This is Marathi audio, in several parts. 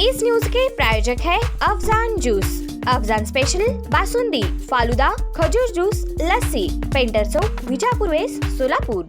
इस न्यूज के प्रायोजक है अफजान जूस। अफजान स्पेशल बासुंदी फालुदा खजूर जूस लस्सी पेंटर चौक विजापूर वेस सोलापूर।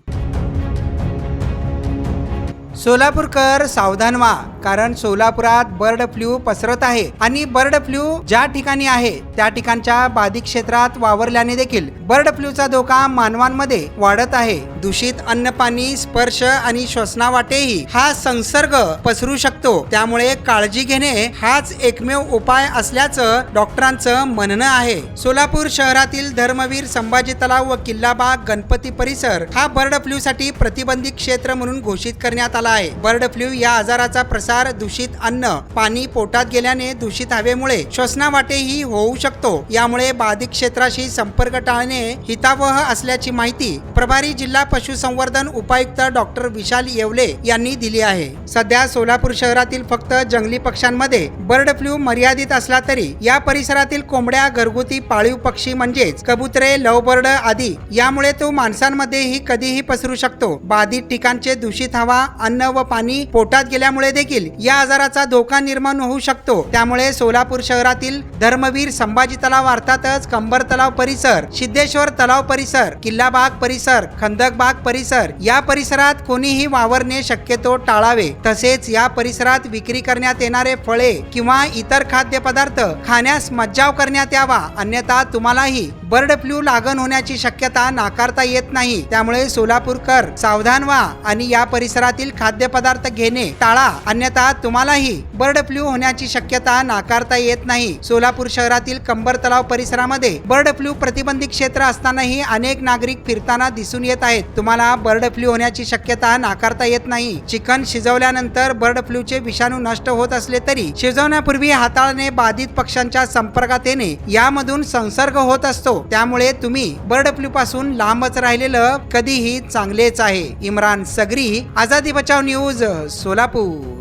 सोलापूरकर सावधान व्हा कारण सोलापुरात बर्ड फ्लू पसरत आहे आणि बर्ड फ्लू ज्या ठिकाणी आहे त्या ठिकाणच्या बाधित क्षेत्रात वावरल्याने देखील बर्ड फ्लूचा धोका मानवांमध्ये वाढत आहे. दूषित अन्न पाणी स्पर्श आणि श्वसनावाटेही हा संसर्ग पसरू शकतो. त्यामुळे काळजी घेणे हाच एकमेव उपाय असल्याचं डॉक्टरांचं म्हणणं आहे. सोलापूर शहरातील धर्मवीर संभाजी तलाव व किल्लाबाग गणपती परिसर हा बर्ड फ्लू साठी प्रतिबंधित क्षेत्र म्हणून घोषित करण्यात आला आहे. बर्ड फ्लू या आजाराचा प्रसार दूषित अन्न पाणी पोटात गेल्याने दूषित हवेमुळे श्वसनावाटेही होऊ शकतो. यामुळे बाधित क्षेत्राशी संपर्क टाळणे हितावह असल्याची माहिती प्रभारी जिल्हा पशुसंवर्धन उपायुक्त डॉक्टर विशाल येवले यांनी दिली आहे. सध्या सोलापूर शहरातील फक्त जंगली पक्ष्यांमध्ये बर्ड फ्लू मर्यादित असला तरी या परिसरातील कोंबड्या घरगुती पाळीव पक्षी म्हणजेच कबुतरे लवबर्ड आदी यामुळे तो माणसांमध्येही कधीही पसरू शकतो. बाधित ठिकाणचे दूषित हवा अन्न व पाणी पोटात गेल्यामुळे देखील या आजाराचा धोका निर्माण होऊ शकतो. त्यामुळे सोलापूर शहरातील धर्मवीर संभाजी तलाव अर्थातच कंबर तलाव परिसर सिद्धेश्वर तलाव परिसर किल्लाबाग परिसर खंदक बाग परिसर. या परिसरात कोणीही वावरणे शक्यतो टाळावे. तसेच या परिसरात विक्री करण्यात येणारे फळे किंवा इतर खाद्यपदार्थ खाण्यास मज्जाव करण्यात यावा. अन्यथा तुम्हालाही बर्ड फ्लू लागण होण्याची शक्यता नाकारता येत नाही. त्यामुळे सोलापूरकर सावधान व्हा आणि या परिसरातील खाद्यपदार्थ घेणे टाळा. अन्यथा तुम्हालाही बर्ड फ्लू होण्याची शक्यता नाकारता येत नाही. सोलापूर शहरातील कंबर तलाव परिसरामध्ये बर्ड फ्लू प्रतिबंधित क्षेत्र असतानाही अनेक नागरिक फिरताना दिसून येत आहेत. तुम्हाला बर्ड फ्लू होण्याची शक्यता नाकारता येत नाही. चिकन शिजवल्यानंतर बर्ड फ्लूचे विषाणू नष्ट होत असले तरी शिजवण्यापूर्वी हाताळणे बाधित पक्ष्यांच्या संपर्कात येणे यामधून संसर्ग होत असतो. असतो त्यामुळे तुम्ही बर्ड फ्लू पासून लांबच राहिलेलं कधीही चांगलेच आहे. इम्रान सगरी आझादी बचाव न्यूज सोलापूर.